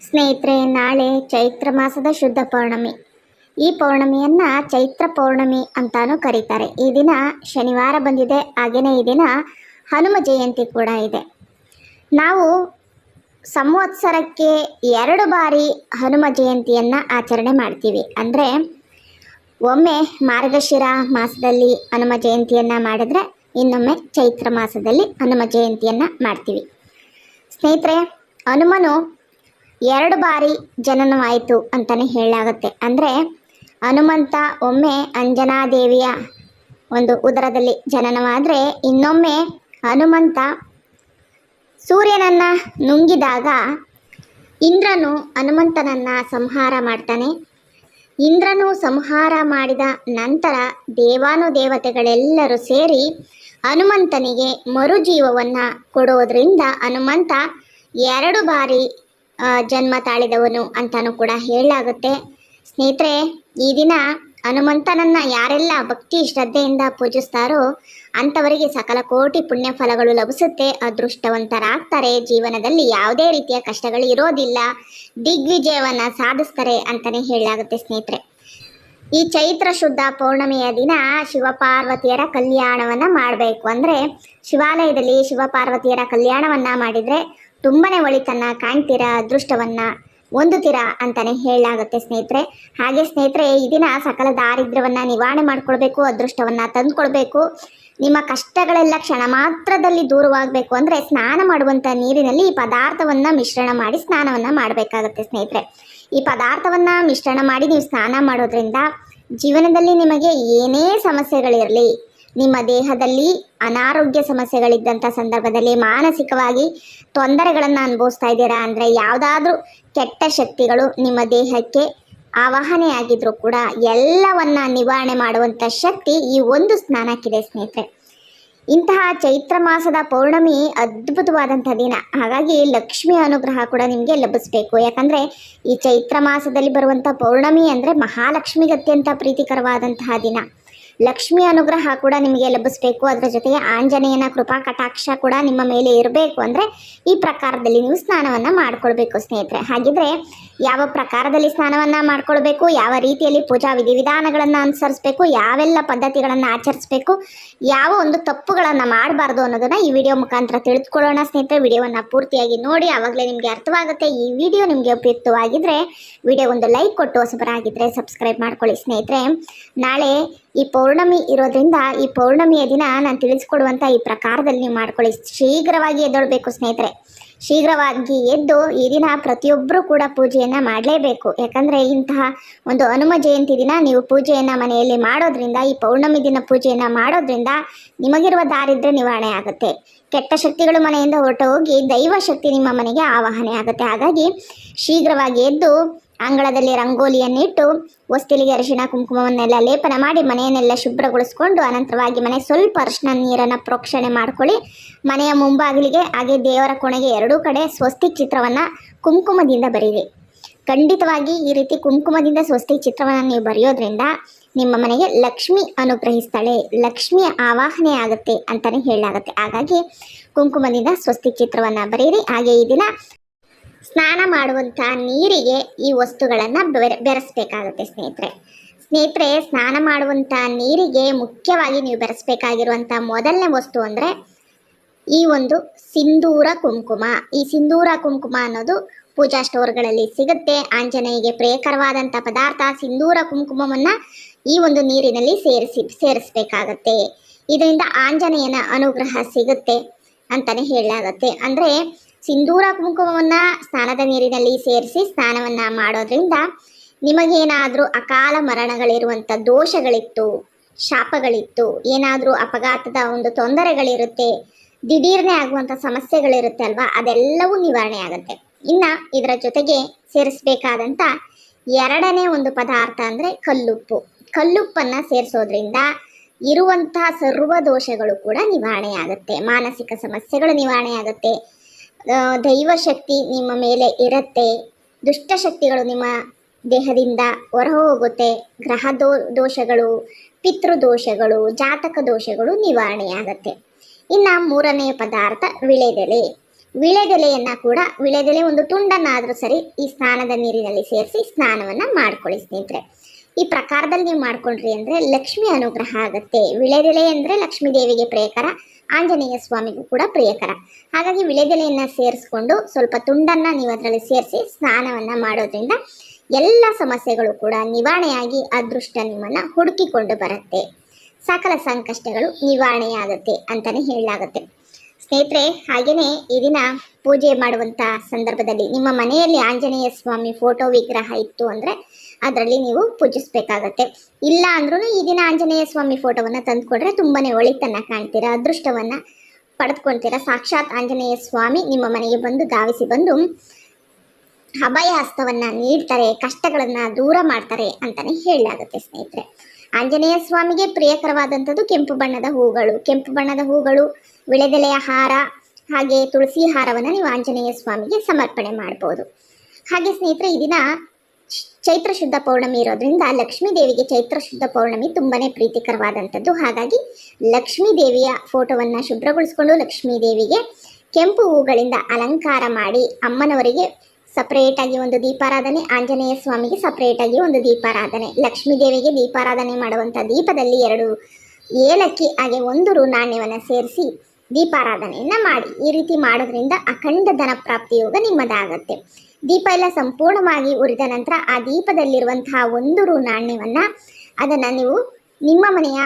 ಸ್ನೇಹಿತರೆ, ನಾಳೆ ಚೈತ್ರ ಮಾಸದ ಶುದ್ಧ ಪೌರ್ಣಮಿ. ಈ ಪೌರ್ಣಮಿಯನ್ನು ಚೈತ್ರ ಪೌರ್ಣಮಿ ಅಂತಾನೂ ಕರೀತಾರೆ. ಈ ದಿನ ಶನಿವಾರ ಬಂದಿದೆ ಹಾಗೆಯೇ ಈ ದಿನ ಹನುಮ ಜಯಂತಿ ಕೂಡ ಇದೆ. ನಾವು ಸಂವತ್ಸರಕ್ಕೆ ಎರಡು ಬಾರಿ ಹನುಮ ಜಯಂತಿಯನ್ನು ಆಚರಣೆ ಮಾಡ್ತೀವಿ. ಅಂದರೆ, ಒಮ್ಮೆ ಮಾರ್ಗಶಿರ ಮಾಸದಲ್ಲಿ ಹನುಮ ಜಯಂತಿಯನ್ನು ಮಾಡಿದ್ರೆ, ಇನ್ನೊಮ್ಮೆ ಚೈತ್ರ ಮಾಸದಲ್ಲಿ ಹನುಮ ಜಯಂತಿಯನ್ನು ಮಾಡ್ತೀವಿ. ಸ್ನೇಹಿತರೆ, ಹನುಮನು ಎರಡು ಬಾರಿ ಜನನವಾಯಿತು ಅಂತಲೇ ಹೇಳಲಾಗುತ್ತೆ. ಅಂದರೆ ಹನುಮಂತ ಒಮ್ಮೆ ಅಂಜನಾದೇವಿಯ ಒಂದು ಉದರದಲ್ಲಿ ಜನನವಾದರೆ ಇನ್ನೊಮ್ಮೆ ಹನುಮಂತ ಸೂರ್ಯನನ್ನ ನುಂಗಿದಾಗ ಇಂದ್ರನು ಹನುಮಂತನನ್ನ ಸಂಹಾರ ಮಾಡ್ತಾನೆ. ಇಂದ್ರನು ಸಂಹಾರ ಮಾಡಿದ ನಂತರ ದೇವಾನುದೇವತೆಗಳೆಲ್ಲರೂ ಸೇರಿ ಹನುಮಂತನಿಗೆ ಮರುಜೀವವನ್ನು ಕೊಡೋದ್ರಿಂದ ಹನುಮಂತ ಎರಡು ಬಾರಿ ಜನ್ಮ ತಾಳಿದವನು ಅಂತಾನೂ ಕೂಡ ಹೇಳಲಾಗುತ್ತೆ. ಸ್ನೇಹಿತರೆ, ಈ ದಿನ ಹನುಮಂತನನ್ನ ಯಾರೆಲ್ಲ ಭಕ್ತಿ ಶ್ರದ್ಧೆಯಿಂದ ಪೂಜಿಸ್ತಾರೋ ಅಂಥವರಿಗೆ ಸಕಲ ಕೋಟಿ ಪುಣ್ಯ ಫಲಗಳು ಲಭಿಸುತ್ತೆ. ಅದೃಷ್ಟವಂತರಾಗ್ತಾರೆ. ಜೀವನದಲ್ಲಿ ಯಾವುದೇ ರೀತಿಯ ಕಷ್ಟಗಳು ಇರೋದಿಲ್ಲ. ದಿಗ್ವಿಜಯವನ್ನು ಸಾಧಿಸ್ತಾರೆ ಅಂತಲೇ ಹೇಳಲಾಗುತ್ತೆ ಸ್ನೇಹಿತರೆ. ಈ ಚೈತ್ರ ಶುದ್ಧ ಪೌರ್ಣಮಿಯ ದಿನ ಶಿವಪಾರ್ವತಿಯರ ಕಲ್ಯಾಣವನ್ನು ಮಾಡಬೇಕು. ಅಂದರೆ ಶಿವಾಲಯದಲ್ಲಿ ಶಿವಪಾರ್ವತಿಯರ ಕಲ್ಯಾಣವನ್ನು ಮಾಡಿದ್ರೆ ತುಂಬಾನೇ ಒಳಿತನ್ನ, ಕಾಣ್ತೀರಾ ಅದೃಷ್ಟವನ್ನ, ಹೊಂದುತ್ತೀರಾ ಅಂತಾನೆ ಹೇಳಲಾಗುತ್ತೆ ಸ್ನೇಹಿತರೆ. ಹಾಗೆ ಸ್ನೇಹಿತರೆ, ಈ ದಿನ ಸಕಲ ದಾರಿದ್ರವನ್ನ ನಿವಾರಣೆ ಮಾಡ್ಕೊಳ್ಬೇಕು, ಅದೃಷ್ಟವನ್ನ ತಂದ್ಕೊಳ್ಬೇಕು. ನಿಮ್ಮ ಕಷ್ಟಗಳೆಲ್ಲ ಕ್ಷಣ ಮಾತ್ರದಲ್ಲಿ ದೂರವಾಗಬೇಕು ಅಂದ್ರೆ ಸ್ನಾನ ಮಾಡುವಂತ ನೀರಿನಲ್ಲಿ ಈ ಪದಾರ್ಥವನ್ನ ಮಿಶ್ರಣ ಮಾಡಿ ಸ್ನಾನವನ್ನ ಮಾಡಬೇಕಾಗುತ್ತೆ ಸ್ನೇಹಿತರೆ. ಈ ಪದಾರ್ಥವನ್ನ ಮಿಶ್ರಣ ಮಾಡಿ ನೀವು ಸ್ನಾನ ಮಾಡೋದ್ರಿಂದ ಜೀವನದಲ್ಲಿ ನಿಮಗೆ ಏನೇ ಸಮಸ್ಯೆಗಳಿರಲಿ ನಿಮ್ಮ ದೇಹದಲ್ಲಿ ಅನಾರೋಗ್ಯ ಸಮಸ್ಯೆಗಳಿದ್ದಂಥ ಸಂದರ್ಭದಲ್ಲಿ ಮಾನಸಿಕವಾಗಿ ತೊಂದರೆಗಳನ್ನು ಅನುಭವಿಸ್ತಾ ಇದ್ದೀರಾ ಅಂದರೆ ಯಾವುದಾದ್ರೂ ಕೆಟ್ಟ ಶಕ್ತಿಗಳು ನಿಮ್ಮ ದೇಹಕ್ಕೆ ಆವಾಹನೆ ಆಗಿದ್ರು ಕೂಡ ಎಲ್ಲವನ್ನ ನಿವಾರಣೆ ಮಾಡುವಂಥ ಶಕ್ತಿ ಈ ಒಂದು ಸ್ನಾನಕ್ಕಿದೆ ಸ್ನೇಹಿತರೆ. ಇಂತಹ ಚೈತ್ರ ಮಾಸದ ಪೌರ್ಣಮಿ ಅದ್ಭುತವಾದಂಥ ದಿನ. ಹಾಗಾಗಿ ಲಕ್ಷ್ಮಿ ಅನುಗ್ರಹ ಕೂಡ ನಿಮಗೆ ಲಭಿಸಬೇಕು. ಯಾಕಂದರೆ ಈ ಚೈತ್ರ ಮಾಸದಲ್ಲಿ ಬರುವಂಥ ಪೌರ್ಣಮಿ ಅಂದರೆ ಮಹಾಲಕ್ಷ್ಮಿಗೆ ಅತ್ಯಂತ ಪ್ರೀತಿಕರವಾದಂತಹ ದಿನ. ಲಕ್ಷ್ಮಿ ಅನುಗ್ರಹ ಕೂಡ ನಿಮಗೆ ಲಭಿಸಬೇಕು. ಅದರ ಜೊತೆಗೆ ಆಂಜನೇಯನ ಕೃಪಾ ಕಟಾಕ್ಷ ಕೂಡ ನಿಮ್ಮ ಮೇಲೆ ಇರಬೇಕು ಅಂದರೆ ಈ ಪ್ರಕಾರದಲ್ಲಿ ನೀವು ಸ್ನಾನವನ್ನು ಮಾಡಿಕೊಳ್ಬೇಕು ಸ್ನೇಹಿತರೆ. ಹಾಗಿದ್ರೆ ಯಾವ ಪ್ರಕಾರದಲ್ಲಿ ಸ್ನಾನವನ್ನು ಮಾಡಿಕೊಳ್ಬೇಕು, ಯಾವ ರೀತಿಯಲ್ಲಿ ಪೂಜಾ ವಿಧಿವಿಧಾನಗಳನ್ನು ಅನುಸರಿಸಬೇಕು, ಯಾವೆಲ್ಲ ಪದ್ಧತಿಗಳನ್ನು ಆಚರಿಸಬೇಕು, ಯಾವ ಒಂದು ತಪ್ಪುಗಳನ್ನು ಮಾಡಬಾರ್ದು ಅನ್ನೋದನ್ನು ಈ ವಿಡಿಯೋ ಮುಖಾಂತರ ತಿಳಿದುಕೊಳ್ಳೋಣ ಸ್ನೇಹಿತರೆ. ವಿಡಿಯೋವನ್ನು ಪೂರ್ತಿಯಾಗಿ ನೋಡಿ, ಆವಾಗಲೇ ನಿಮಗೆ ಅರ್ಥವಾಗುತ್ತೆ. ಈ ವಿಡಿಯೋ ನಿಮಗೆ ಉಪಯುಕ್ತವಾಗಿದ್ದರೆ ವಿಡಿಯೋ ಒಂದು ಲೈಕ್ ಕೊಟ್ಟು ಹೊಸಬರಾಗಿದ್ದರೆ ಸಬ್ಸ್ಕ್ರೈಬ್ ಮಾಡ್ಕೊಳ್ಳಿ ಸ್ನೇಹಿತರೆ. ನಾಳೆ ಈ ಪೌರ್ಣಮಿ ಇರೋದ್ರಿಂದ ಈ ಪೌರ್ಣಮಿಯ ದಿನ ನಾನು ತಿಳಿಸ್ಕೊಡುವಂಥ ಈ ಪ್ರಕಾರದಲ್ಲಿ ನೀವು ಮಾಡ್ಕೊಳ್ಳಿ. ಶೀಘ್ರವಾಗಿ ಎದ್ದೊಳ್ಬೇಕು ಸ್ನೇಹಿತರೆ. ಶೀಘ್ರವಾಗಿ ಎದ್ದು ಈ ದಿನ ಪ್ರತಿಯೊಬ್ಬರೂ ಕೂಡ ಪೂಜೆಯನ್ನು ಮಾಡಲೇಬೇಕು. ಯಾಕಂದರೆ ಇಂತಹ ಒಂದು ಹನುಮ ಜಯಂತಿ ದಿನ ನೀವು ಪೂಜೆಯನ್ನು ಮನೆಯಲ್ಲಿ ಮಾಡೋದ್ರಿಂದ, ಈ ಪೌರ್ಣಮಿ ದಿನ ಪೂಜೆಯನ್ನು ಮಾಡೋದ್ರಿಂದ ನಿಮಗಿರುವ ದಾರಿದ್ರ್ಯ ನಿವಾರಣೆ ಆಗುತ್ತೆ. ಕೆಟ್ಟ ಶಕ್ತಿಗಳು ಮನೆಯಿಂದ ಹೊರಟು ಹೋಗಿ ದೈವ ಶಕ್ತಿ ನಿಮ್ಮ ಮನೆಗೆ ಆವಾಹನೆ ಆಗುತ್ತೆ. ಹಾಗಾಗಿ ಶೀಘ್ರವಾಗಿ ಎದ್ದು ಅಂಗಳದಲ್ಲಿ ರಂಗೋಲಿಯನ್ನಿಟ್ಟು ಹೊಸ್ತಿಲಿಗೆ ಅರಿಶಿನ ಕುಂಕುಮವನ್ನೆಲ್ಲ ಲೇಪನ ಮಾಡಿ ಮನೆಯನ್ನೆಲ್ಲ ಶುಭ್ರಗೊಳಿಸ್ಕೊಂಡು ಅನಂತರವಾಗಿ ಮನೆ ಸ್ವಲ್ಪ ಅರಿಶಿನ ನೀರನ್ನು ಪ್ರೋಕ್ಷಣೆ ಮಾಡ್ಕೊಳ್ಳಿ. ಮನೆಯ ಮುಂಬಾಗಿಲಿಗೆ ಹಾಗೆ ದೇವರ ಕೋಣೆಗೆ ಎರಡೂ ಕಡೆ ಸ್ವಸ್ತಿ ಚಿತ್ರವನ್ನು ಕುಂಕುಮದಿಂದ ಬರೀರಿ. ಖಂಡಿತವಾಗಿ ಈ ರೀತಿ ಕುಂಕುಮದಿಂದ ಸ್ವಸ್ತಿ ಚಿತ್ರವನ್ನು ನೀವು ಬರೆಯೋದ್ರಿಂದ ನಿಮ್ಮ ಮನೆಗೆ ಲಕ್ಷ್ಮಿ ಅನುಗ್ರಹಿಸ್ತಾಳೆ. ಲಕ್ಷ್ಮಿಯ ಆವಾಹನೆ ಆಗುತ್ತೆ ಅಂತಲೇ ಹೇಳಲಾಗುತ್ತೆ. ಹಾಗಾಗಿ ಕುಂಕುಮದಿಂದ ಸ್ವಸ್ತಿ ಚಿತ್ರವನ್ನು ಬರೀರಿ. ಹಾಗೆ ಈ ದಿನ ಸ್ನಾನ ಮಾಡುವಂಥ ನೀರಿಗೆ ಈ ವಸ್ತುಗಳನ್ನು ಬೆರೆ, ಬೆರೆಸ್ಬೇಕಾಗುತ್ತೆ ಸ್ನೇಹಿತರೆ. ಸ್ನೇಹಿತರೆ, ಸ್ನಾನ ಮಾಡುವಂಥ ನೀರಿಗೆ ಮುಖ್ಯವಾಗಿ ನೀವು ಬೆರೆಸ್ಬೇಕಾಗಿರುವಂಥ ಮೊದಲನೇ ವಸ್ತು ಅಂದರೆ ಈ ಒಂದು ಸಿಂಧೂರ ಕುಂಕುಮ. ಈ ಸಿಂಧೂರ ಕುಂಕುಮ ಅನ್ನೋದು ಪೂಜಾ ಸ್ಟೋರ್ಗಳಲ್ಲಿ ಸಿಗುತ್ತೆ. ಆಂಜನೇಯಗೆ ಪ್ರಿಯಕರವಾದಂಥ ಪದಾರ್ಥ ಸಿಂಧೂರ ಕುಂಕುಮವನ್ನು ಈ ಒಂದು ನೀರಿನಲ್ಲಿ ಸೇರಿಸಿ, ಸೇರಿಸ್ಬೇಕಾಗತ್ತೆ. ಇದರಿಂದ ಆಂಜನೇಯನ ಅನುಗ್ರಹ ಸಿಗುತ್ತೆ ಅಂತಲೇ ಹೇಳಲಾಗತ್ತೆ. ಅಂದರೆ ಸಿಂಧೂರ ಕುಂಕುಮವನ್ನು ಸ್ನಾನದ ನೀರಿನಲ್ಲಿ ಸೇರಿಸಿ ಸ್ನಾನವನ್ನು ಮಾಡೋದ್ರಿಂದ ನಿಮಗೇನಾದರೂ ಅಕಾಲ ಮರಣಗಳಿರುವಂಥ ದೋಷಗಳಿತ್ತು, ಶಾಪಗಳಿತ್ತು, ಏನಾದರೂ ಅಪಘಾತದ ಒಂದು ತೊಂದರೆಗಳಿರುತ್ತೆ, ದಿಢೀರ್ನೆ ಆಗುವಂಥ ಸಮಸ್ಯೆಗಳಿರುತ್ತೆ ಅಲ್ವಾ, ಅದೆಲ್ಲವೂ ನಿವಾರಣೆ ಆಗುತ್ತೆ. ಇನ್ನು ಇದರ ಜೊತೆಗೆ ಸೇರಿಸಬೇಕಾದಂಥ ಎರಡನೇ ಒಂದು ಪದಾರ್ಥ ಅಂದರೆ ಕಲ್ಲುಪ್ಪು. ಕಲ್ಲುಪ್ಪನ್ನು ಸೇರಿಸೋದ್ರಿಂದ ಇರುವಂತಹ ಸರ್ವ ದೋಷಗಳು ಕೂಡ ನಿವಾರಣೆ ಆಗುತ್ತೆ, ಮಾನಸಿಕ ಸಮಸ್ಯೆಗಳು ನಿವಾರಣೆ ಆಗುತ್ತೆ ದೈವ ಶಕ್ತಿ ನಿಮ್ಮ ಮೇಲೆ ಇರುತ್ತೆ. ದುಷ್ಟಶಕ್ತಿಗಳು ನಿಮ್ಮ ದೇಹದಿಂದ ಹೊರ ಹೋಗುತ್ತೆ ಗ್ರಹ ದೋ, ದೋಷಗಳು ಪಿತೃದೋಷಗಳು ಜಾತಕ ದೋಷಗಳು ನಿವಾರಣೆಯಾಗತ್ತೆ. ಇನ್ನು ಮೂರನೆಯ ಪದಾರ್ಥ ವಿಳೆದೆಲೆ. ವಿಳೆದೆಲೆಯನ್ನು ಕೂಡ ವಿಳೆದೆಲೆ ಒಂದು ತುಂಡನ್ನಾದರೂ ಸರಿ ಈ ಸ್ನಾನದ ನೀರಿನಲ್ಲಿ ಸೇರಿಸಿ ಸ್ನಾನವನ್ನ ಮಾಡ್ಕೊಳ್ಳಿ ಸ್ನೇಹಿತರೆ. ಈ ಪ್ರಕಾರದಲ್ಲಿ ನೀವು ಮಾಡ್ಕೊಂಡ್ರಿ ಅಂದ್ರೆ ಲಕ್ಷ್ಮಿ ಅನುಗ್ರಹ ಆಗುತ್ತೆ. ವಿಳೆದೆಲೆ ಅಂದ್ರೆ ಲಕ್ಷ್ಮೀ ದೇವಿಗೆ ಪ್ರಿಯಕರ, ಆಂಜನೇಯ ಸ್ವಾಮಿಗೂ ಕೂಡ ಪ್ರಿಯಕರ. ಹಾಗಾಗಿ ವಿಳೆದೆಲೆಯನ್ನು ಸೇರಿಸ್ಕೊಂಡು ಸ್ವಲ್ಪ ತುಂಡನ್ನ ನೀವು ಅದರಲ್ಲಿ ಸೇರಿಸಿ ಸ್ನಾನವನ್ನ ಮಾಡೋದ್ರಿಂದ ಎಲ್ಲ ಸಮಸ್ಯೆಗಳು ಕೂಡ ನಿವಾರಣೆಯಾಗಿ ಅದೃಷ್ಟ ನಿಮ್ಮನ್ನ ಹುಡುಕಿಕೊಂಡು ಬರುತ್ತೆ. ಸಕಲ ಸಂಕಷ್ಟಗಳು ನಿವಾರಣೆಯಾಗುತ್ತೆ ಅಂತಲೇ ಹೇಳಲಾಗುತ್ತೆ. ಸ್ನೇಹಿತರೆ ಹಾಗೆಯೇ ಈ ದಿನ ಪೂಜೆ ಮಾಡುವಂಥ ಸಂದರ್ಭದಲ್ಲಿ ನಿಮ್ಮ ಮನೆಯಲ್ಲಿ ಆಂಜನೇಯ ಸ್ವಾಮಿ ಫೋಟೋ ವಿಗ್ರಹ ಇತ್ತು ಅಂದ್ರೆ ಅದರಲ್ಲಿ ನೀವು ಪೂಜಿಸ್ಬೇಕಾಗತ್ತೆ. ಇಲ್ಲ ಅಂದ್ರೂ ಈ ದಿನ ಆಂಜನೇಯ ಸ್ವಾಮಿ ಫೋಟೋವನ್ನು ತಂದ್ಕೊಡ್ರೆ ತುಂಬಾನೇ ಒಳಿತನ್ನ ಕಾಣ್ತೀರಾ, ಅದೃಷ್ಟವನ್ನ ಪಡೆದುಕೊಳ್ತೀರಾ ಸಾಕ್ಷಾತ್ ಆಂಜನೇಯ ಸ್ವಾಮಿ ನಿಮ್ಮ ಮನೆಗೆ ಬಂದು ಧಾವಿಸಿ ಬಂದು ಅಭಯ ಹಸ್ತವನ್ನ ನೀಡ್ತಾರೆ, ಕಷ್ಟಗಳನ್ನ ದೂರ ಮಾಡ್ತಾರೆ ಅಂತಲೇ ಹೇಳಲಾಗುತ್ತೆ ಸ್ನೇಹಿತರೆ. ಆಂಜನೇಯ ಸ್ವಾಮಿಗೆ ಪ್ರಿಯಕರವಾದಂಥದ್ದು ಕೆಂಪು ಬಣ್ಣದ ಹೂಗಳು. ಕೆಂಪು ಬಣ್ಣದ ಹೂಗಳು, ವಿಳೆದೆಲೆಯ ಹಾರ, ಹಾಗೆ ತುಳಸಿ ಹಾರವನ್ನು ನೀವು ಆಂಜನೇಯ ಸ್ವಾಮಿಗೆ ಸಮರ್ಪಣೆ ಮಾಡ್ಬೋದು. ಹಾಗೆ ಸ್ನೇಹಿತರೆ, ಈ ದಿನ ಚೈತ್ರ ಶುದ್ಧ ಪೌರ್ಣಮಿ ಇರೋದ್ರಿಂದ ಲಕ್ಷ್ಮೀ ದೇವಿಗೆ ಚೈತ್ರ ಶುದ್ಧ ಪೌರ್ಣಮಿ ತುಂಬನೇ ಪ್ರೀತಿಕರವಾದಂಥದ್ದು. ಹಾಗಾಗಿ ಲಕ್ಷ್ಮೀ ದೇವಿಯ ಫೋಟೋವನ್ನು ಶುಭ್ರಗೊಳಿಸ್ಕೊಂಡು ಲಕ್ಷ್ಮೀ ದೇವಿಗೆ ಕೆಂಪು ಹೂಗಳಿಂದ ಅಲಂಕಾರ ಮಾಡಿ ಅಮ್ಮನವರಿಗೆ ಸಪ್ರೇಟಾಗಿ ಒಂದು ದೀಪಾರಾಧನೆ, ಆಂಜನೇಯ ಸ್ವಾಮಿಗೆ ಸಪ್ರೇಟಾಗಿ ಒಂದು ದೀಪಾರಾಧನೆ. ಲಕ್ಷ್ಮೀ ದೇವಿಗೆ ದೀಪಾರಾಧನೆ ಮಾಡುವಂಥ ದೀಪದಲ್ಲಿ ಎರಡು ಏಲಕ್ಕಿ ಹಾಗೆ ಒಂದು ರು ನಾಣ್ಯವನ್ನು ಸೇರಿಸಿ ದೀಪಾರಾಧನೆಯನ್ನ ಮಾಡಿ. ಈ ರೀತಿ ಮಾಡೋದ್ರಿಂದ ಅಖಂಡ ಧನ ಪ್ರಾಪ್ತಿ ಯೋಗ ನಿಮ್ಮದಾಗತ್ತೆ. ದೀಪ ಎಲ್ಲ ಸಂಪೂರ್ಣವಾಗಿ ಉರಿದ ನಂತರ ಆ ದೀಪದಲ್ಲಿರುವಂತಹ ಒಂದು ರು ನಾಣ್ಯವನ್ನ ಅದನ್ನ ನೀವು ನಿಮ್ಮ ಮನೆಯ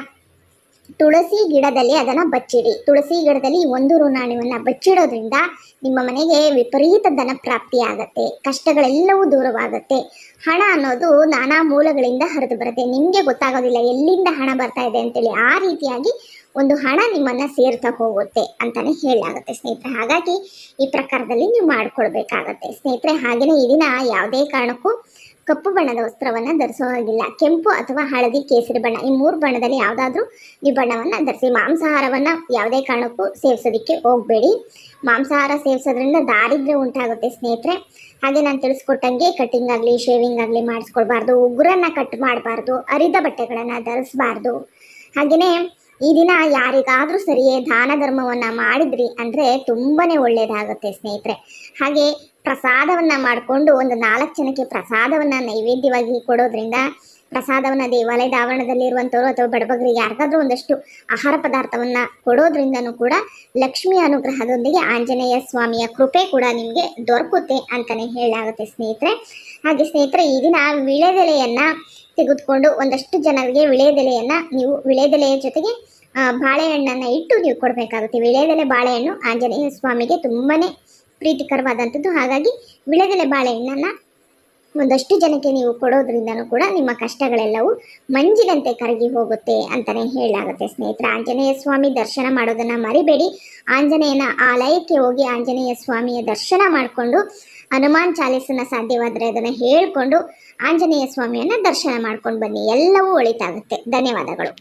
ತುಳಸಿ ಗಿಡದಲ್ಲಿ ಅದನ್ನ ಬಚ್ಚಿಡಿ. ತುಳಸಿ ಗಿಡದಲ್ಲಿ ಒಂದು ರು ನಾಣ್ಯವನ್ನ ಬಚ್ಚಿಡೋದ್ರಿಂದ ನಿಮ್ಮ ಮನೆಗೆ ವಿಪರೀತ ಧನ ಪ್ರಾಪ್ತಿ ಆಗತ್ತೆ. ಕಷ್ಟಗಳೆಲ್ಲವೂ ದೂರವಾಗುತ್ತೆ. ಹಣ ಅನ್ನೋದು ನಾನಾ ಮೂಲಗಳಿಂದ ಹರಿದು ಬರುತ್ತೆ. ನಿಮಗೆ ಗೊತ್ತಾಗೋದಿಲ್ಲ ಎಲ್ಲಿಂದ ಹಣ ಬರ್ತಾ ಇದೆ ಅಂತೇಳಿ ಆ ರೀತಿಯಾಗಿ ಒಂದು ಹಣ ನಿಮ್ಮನ್ನ ಸೇರ್ತಾ ಹೋಗುತ್ತೆ ಅಂತಲೇ ಹೇಳಲಾಗುತ್ತೆ ಸ್ನೇಹಿತರೆ. ಹಾಗಾಗಿ ಈ ಪ್ರಕಾರದಲ್ಲಿ ನೀವು ಮಾಡ್ಕೊಳ್ಬೇಕಾಗತ್ತೆ. ಸ್ನೇಹಿತರೆ ಹಾಗೆಯೇ ಈ ದಿನ ಯಾವುದೇ ಕಾರಣಕ್ಕೂ ಕಪ್ಪು ಬಣ್ಣದ ವಸ್ತ್ರವನ್ನ ಧರಿಸೋ ಹಾಗಿಲ್ಲ. ಕೆಂಪು ಅಥವಾ ಹಳದಿ, ಕೇಸರಿ ಬಣ್ಣ, ಈ ಮೂರು ಬಣ್ಣದಲ್ಲಿ ಯಾವುದಾದ್ರೂ ಈ ಬಣ್ಣವನ್ನ ಧರಿಸಿ. ಮಾಂಸಾಹಾರವನ್ನು ಯಾವುದೇ ಕಾರಣಕ್ಕೂ ಸೇವಿಸೋದಕ್ಕೆ ಹೋಗಬೇಡಿ. ಮಾಂಸಾಹಾರ ಸೇವಿಸೋದ್ರಿಂದ ದಾರಿದ್ರ್ಯ ಉಂಟಾಗುತ್ತೆ ಸ್ನೇಹಿತರೆ. ಹಾಗೆ ನಾನು ತಿಳಿಸ್ಕೊಟ್ಟಂಗೆ ಕಟಿಂಗ್ ಆಗಲಿ ಶೇವಿಂಗ್ ಆಗಲಿ ಮಾಡಿಸ್ಕೊಳ್ಬಾರ್ದು. ಉಗುರನ್ನ ಕಟ್ ಮಾಡಬಾರ್ದು. ಅರಿದ ಬಟ್ಟೆಗಳನ್ನು ಧರಿಸಬಾರ್ದು. ಹಾಗೆಯೇ ಈ ದಿನ ಯಾರಿಗಾದ್ರೂ ಸರಿಯೇ ದಾನ ಧರ್ಮವನ್ನ ಮಾಡಿದ್ರಿ ಅಂದ್ರೆ ತುಂಬಾನೇ ಒಳ್ಳೇದಾಗುತ್ತೆ ಸ್ನೇಹಿತರೆ. ಹಾಗೆ ಪ್ರಸಾದವನ್ನ ಮಾಡಿಕೊಂಡು ಒಂದು ನಾಲ್ಕು ಜನಕ್ಕೆ ಪ್ರಸಾದವನ್ನ ನೈವೇದ್ಯವಾಗಿ ಕೊಡೋದ್ರಿಂದ ಪ್ರಸಾದವನ್ನ ದೇವಾಲಯದ ಆವರಣದಲ್ಲಿರುವಂಥವ್ರು ಅಥವಾ ಬಡಬಗರಿಗೆ ಯಾರಿಗಾದ್ರೂ ಒಂದಷ್ಟು ಆಹಾರ ಪದಾರ್ಥವನ್ನ ಕೊಡೋದ್ರಿಂದನೂ ಕೂಡ ಲಕ್ಷ್ಮಿ ಅನುಗ್ರಹದೊಂದಿಗೆ ಆಂಜನೇಯ ಸ್ವಾಮಿಯ ಕೃಪೆ ಕೂಡ ನಿಮಗೆ ದೊರಕುತ್ತೆ ಅಂತಾನೆ ಹೇಳಲಾಗುತ್ತೆ ಸ್ನೇಹಿತರೆ. ಹಾಗೆ ಸ್ನೇಹಿತರೆ, ಈ ದಿನ ವಿಳೆದೆಲೆಯನ್ನ ತೆಗೆದುಕೊಂಡು ಒಂದಷ್ಟು ಜನರಿಗೆ ವಿಳೆದೆಲೆಯನ್ನು ನೀವು ವಿಳೆದೆಲೆಯ ಜೊತೆಗೆ ಬಾಳೆಹಣ್ಣನ್ನು ಇಟ್ಟು ನೀವು ಕೊಡಬೇಕಾಗುತ್ತೆ. ವಿಳೆದೆಲೆ ಬಾಳೆಹಣ್ಣು ಆಂಜನೇಯ ಸ್ವಾಮಿಗೆ ತುಂಬಾ ಪ್ರೀತಿಕರವಾದಂಥದ್ದು. ಹಾಗಾಗಿ ವಿಳೆದೆಲೆ ಬಾಳೆಹಣ್ಣನ್ನು ಒಂದಷ್ಟು ಜನಕ್ಕೆ ನೀವು ಕೊಡೋದ್ರಿಂದನೂ ಕೂಡ ನಿಮ್ಮ ಕಷ್ಟಗಳೆಲ್ಲವೂ ಮಂಜಿನಂತೆ ಕರಗಿ ಹೋಗುತ್ತೆ ಅಂತಲೇ ಹೇಳಲಾಗುತ್ತೆ ಸ್ನೇಹಿತರೆ. ಆಂಜನೇಯ ಸ್ವಾಮಿ ದರ್ಶನ ಮಾಡೋದನ್ನು ಮರಿಬೇಡಿ. ಆಂಜನೇಯನ ಆಲಯಕ್ಕೆ ಹೋಗಿ ಆಂಜನೇಯ ಸ್ವಾಮಿಯ ದರ್ಶನ ಮಾಡಿಕೊಂಡು, ಹನುಮಾನ್ ಚಾಲೀಸನ್ನು ಸಾಧ್ಯವಾದರೆ ಅದನ್ನು ಹೇಳ್ಕೊಂಡು ಆಂಜನೇಯ ಸ್ವಾಮಿಯನ್ನು ದರ್ಶನ ಮಾಡ್ಕೊಂಡು ಬನ್ನಿ. ಎಲ್ಲವೂ ಒಳಿತಾಗುತ್ತೆ. ಧನ್ಯವಾದಗಳು.